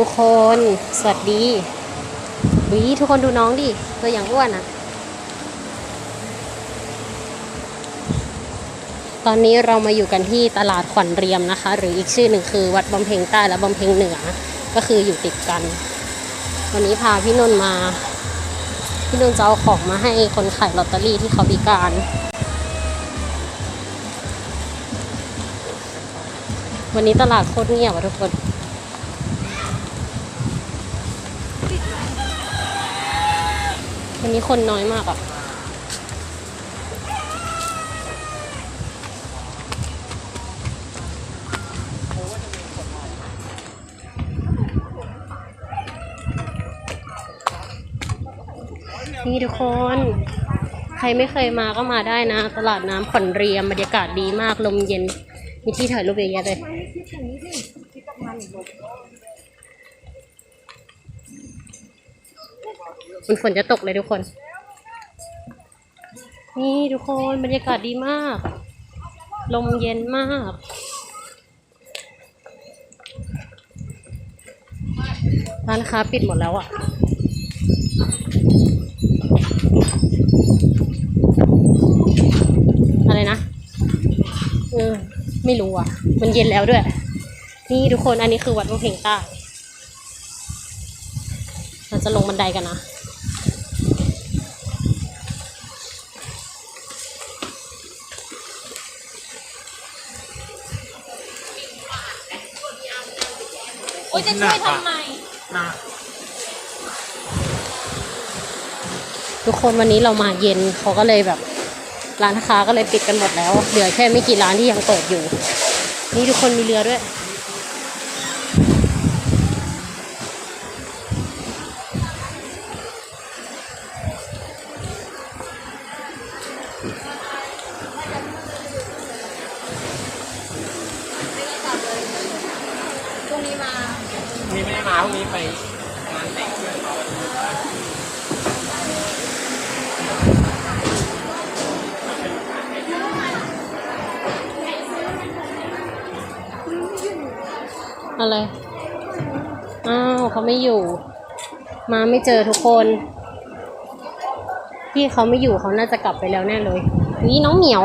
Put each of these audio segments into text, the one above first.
ทุกคน สวัสดีวิทุกคนดูน้องดิ ตัวอย่างอ้วนอะตอนนี้เรามาอยู่กันที่ตลาดขวัญเรียมนะคะ หรืออีกชื่อหนึ่งคือวัดบำเพ็งใต้และบำเพ็งเหนือ ก็คืออยู่ติดกัน วันนี้พาพี่นุ่นมา พี่นุ่นจะเอาของมาให้คนขายลอตเตอรี่ที่เขาพิการวันนี้ตลาดโคตรเงียบอะทุกคน วันนี้คนน้อยมากอะนี่ทุกคน ใครไม่เคยมาก็มาได้นะ ตลาดน้ำขวัญเรียมบรรยากาศดีมากลมเย็น มีที่ถ่ายรูปเยอะแยะเลย มันฝนจะตกเลยทุกคน นี่ทุกคนบรรยากาศดีมาก ลมเย็นมาก ร้านค้าปิดหมดแล้วอะอะไรนะเออไม่รู้อะ มันเย็นแล้วด้วย นี่ทุกคนอันนี้คือวัดบำเพ็งใต้เราจะลงบันไดกันนะ จะช่วยทำไมทุกคนวันนี้เรามาเย็นเขาก็เลยแบบ ร้านค้าก็เลยปิดกันหมดแล้ว เหลือแค่ไม่กี่ร้านที่ยังเปิดอยู่ นี่ทุกคนมีเรือด้วยพรุ่งนี้มา มีไม่ได้มาพรุ่งนี้ไปงานแต่งเพื่อนเขาอะไร อ้าวเขาไม่อยู่ มาไม่เจอทุกคน พี่เขาไม่อยู่เขาน่าจะกลับไปแล้วแน่เลยนี่น้องเหมียว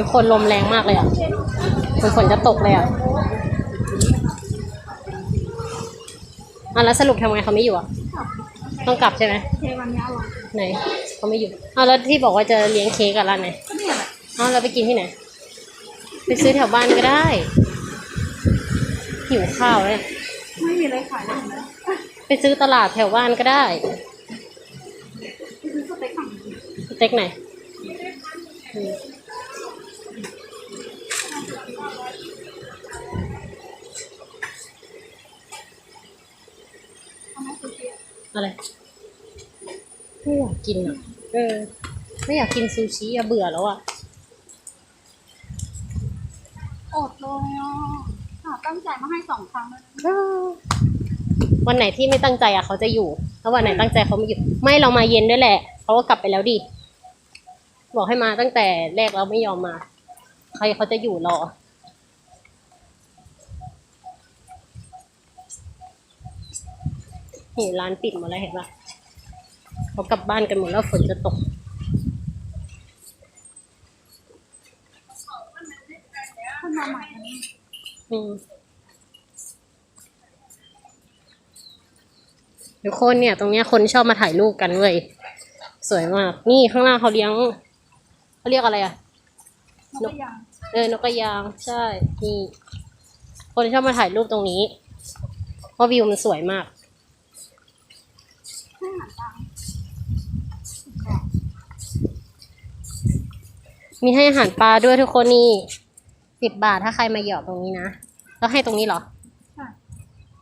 ทุกคนลมแรงมากเลยอะเหมือนฝนจะตกเลยอะอะแล้วสรุปทำไงเขาไม่อยู่อะ ต้องกลับใช่ไหมเทวันนี้อร่อยไหนเขาไม่อยู่อ้าวแล้วที่บอกว่าจะเลี้ยงเค้กกับร้านไหนก็เนี่ยแหละอ้าวเราไปกินที่ไหน ไปซื้อแถวบ้านก็ได้ หิวข้าวแล้วเนี่ยไม่มีอะไรขายเลยเห็นไหมไปซื้อตลาดแถวบ้านก็ได้ไปซื้อสเต็กฝั่งนี้สเต็กไหนอืม ทำไมซูชิ อะอะไรไม่อยากกินอะ เออ ไม่อยากกินซูชิอะเบื่อแล้วอะอดเลยอะหาตั้งใจมาให้สองครั้งแล้วนะวันไหนที่ไม่ตั้งใจอะเขาจะอยู่ถ้าวันไหนตั้งใจเขาไม่อยู่ ไม่เรามาเย็นด้วยแหละเขาก็กลับไปแล้วดิ บอกให้มาตั้งแต่แรกเราไม่ยอมมา ใครเขาจะอยู่รอ นี่ร้านปิดหมดแล้วเห็นปะเขากลับบ้านกันหมดแล้วฝนจะตก คนมาใหม่อันนี้อืมทุกคนเนี่ย ตรงเนี้ยคนชอบมาถ่ายรูปกันเว้ยสวยมาก นี่ข้างล่างเขาเลี้ยงเขาเรียกอะไรอะนกกระยางเออนกกระยางใช่นี่คนชอบมาถ่ายรูปตรงนี้ เพราะวิวมันสวยมาก ให้อาหารตา มมีให้อาหารปลาด้วยทุกคนนี่สิบบาทถ้าใครมาหยอดตรงนี้นะ แล้วให้ตรงนี้เหรอ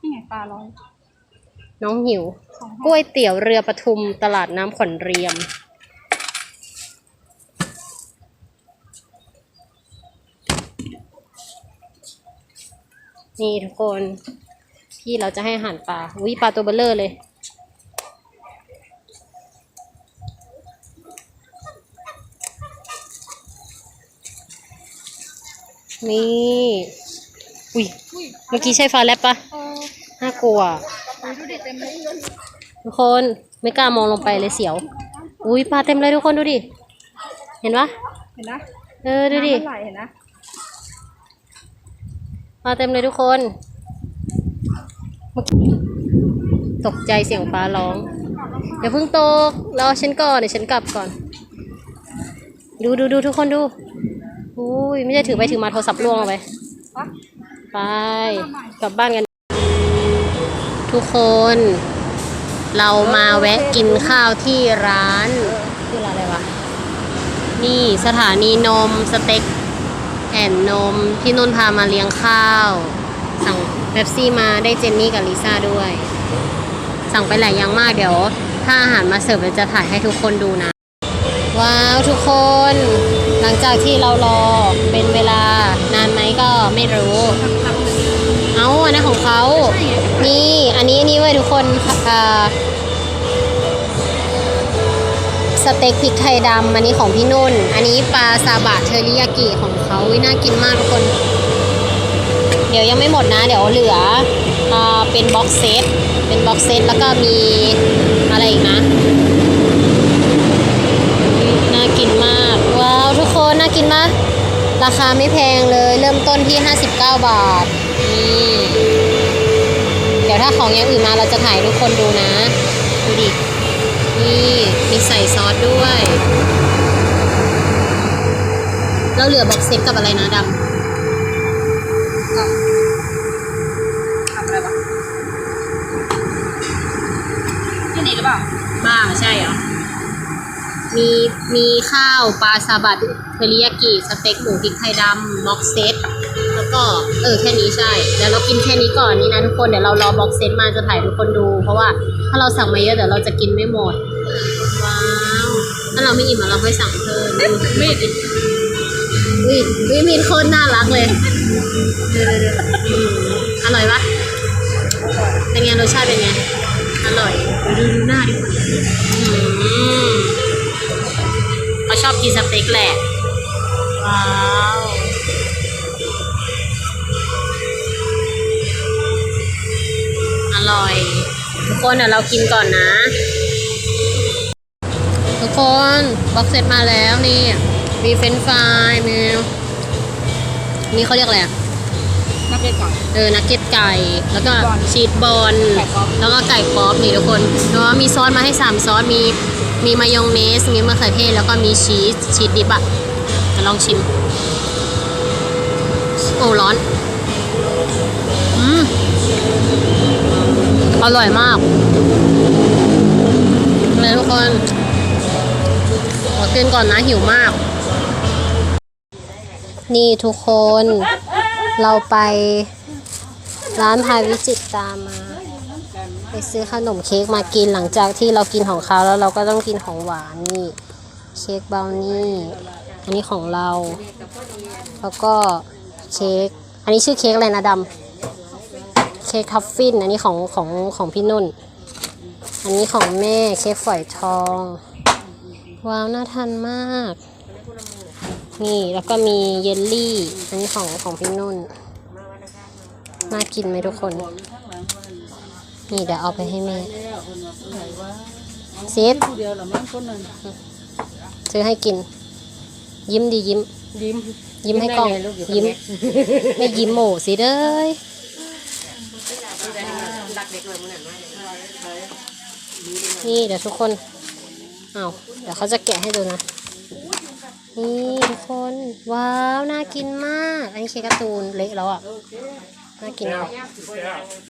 นี่ไงปลาร้อยน้องหิวสองก๋วยเตี๋ยวเรือปทุมตลาดน้ำขวัญเรียม นี่ทุกคน พี่เราจะให้อาหารปลาอุ้ยปลาตัวเบลเลอร์เลย นี่อุ้ยอุ้ย เมื่อกี้ใช่ฟ้าแลบปะเออน่ากลัวอุ้ยดูดิเต็มเลยทุกคนไม่กล้ามองลงไปเลยเสียว อุ้ยปลาเต็มเลยทุกคนดูดิ เห็นปะเห็นนะเออดูดิน้ำมันไหลเห็นนะปลาเต็มเลยทุกคนเมื่อกี้ตกใจเสียงฟ้าร้องอย่าเพิ่งตกรอฉันก่อนเดี๋ยวฉันกลับก่อน ดูดูดูทุกคนดู อุ้ยไม่ได้ถือไปถือมาโทรศัพท์ล่วงลงไปปะไป กลับบ้านกัน ทุกคน เรามาแวะกินข้าวที่ร้านชื่อร้านอะไรวะ นี่สถานีนมสเต็กแอนนมพี่นุ่นพามาเลี้ยงข้าว สั่งเป๊ปซี่มาได้เจนนี่กับลิซ่าด้วย สั่งไปหลายอย่างมากเดี๋ยว ถ้าอาหารมาเสิร์ฟเราจะถ่ายให้ทุกคนดูนะ ว้าวทุกคนห ลังจากที่เรารอเป็นเวลานานไหมก็ไม่รู้ เอาอันนั้นของเขานี่อันนี้นี่เว้ยทุกคนอ่าสเต็กพริกไทยดำอันนี้ของพี่นุ่น อันนี้ปลาซาบะเทอริยากิของเขาวิน่ากินมากทุกคน เดี๋ยวยังไม่หมดนะ เดี๋ยวเหลืออเป็นบ็อกเซตเป็นบ็อกเซตแล้วก็มีอะไรอีกนะ น่ากินมาก ว้าวทุกคนน่ากินมาก ราคาไม่แพงเลยเริ่มต้นที่ 59 บาท นี่ เดี๋ยวถ้าของอย่างอื่นมาเราจะถ่ายให้ทุกคนดูนะ ดูดิ นี่มีใส่ซอสด้วย เราเหลือบ็อกเซตกับอะไรนะดทำอะไรวะนี่ดีหรือเปล่าำบ้าใช่เหรอ มีมีข้าวปลาซาบัตเทริยากิสเต็กหมูพริกไทยดำบ็อกเซตแล้วก็เออแค่นี้ใช่เดี๋ยวเรากินแค่นี้ก่อนนี่นะทุกคนเดี๋ยวเรารอบ็อกเซตมาจะถ่ายทุกคนดู เพราะว่าถ้าเราสั่งมาเยอะเดี๋ยวเราจะกินไม่หมดว้าวถ้าเราไม่อิ่มอะเราค่อยสั่งเพิ่มมีดอุ้ยอุ้ยมีดโคตรน่ารักเลยเดี๋ยวเดี๋ยวเดี๋ยวอืมอร่อยปะเป็นไงรสชาติเป็นไงอร่อยดูดูหน้าดิอืมเขาชอบกินสเต็กแหละ ว้าวอร่อย ทุกคนเดี๋ยวเรากินก่อนนะ ทุกคนบ็อกเซตมาแล้วนี่มีเฟรนช์ฟรายมีนี่เขาเรียกอะไรอะนักเก็ตก่อนเออนักเก็ตไก่ แล้วก็บอลชีสบอลไก่ป๊อปแล้วก็ไก่ป๊อปนี่ทุกคนแล้วก็มีซอสมาให้สามซอสมีมีมายองเนส มีมะเขือเทศแล้วก็มีชีสชีสดิบอะะลองชิม โอ้ร้อน อืม อร่อยมากเลยทุกคน ขอกินก่อนนะหิวมาก นี่ทุกคน เราไปร้านพายวิจิตตามาไปซื้อขนมเค้กมากินหลังจากที่เรากินของเขาแล้วเราก็ต้องกินของหวานนี่ เค้กเบลนี่ นนี้ของเรา แล้วก็เค้ก อันนี้ชื่อเค้กอะไรนะดำ เค้กทัฟฟิน อันนี้ของของของพี่นุ่น อันนี้ของแม่เค้กฝอยทอง ว้าวน่าทานมาก นี่แล้วก็มีเยลลี่ อันนี้ของของพี่นุ่น น่ากินไหมทุกคน นี่เดี๋ยวเอาไปให้แม่ซีดเดียวหรอมั้งคนนึงซื้อให้กิน ยิ้มดียิ้ม ยิ้มยิ้มให้กล้องยิ้มไม่ยิ้มโหมสิเด้ยนี่เดี๋ยวทุกคนเอาวเดี๋ยวเขาจะแกะให้ดูนะ นี่ทุกคน ว้าว น่ากินมาก อันนี้เค้กการ์ตูนเละแล้วอะ น่ากินมาก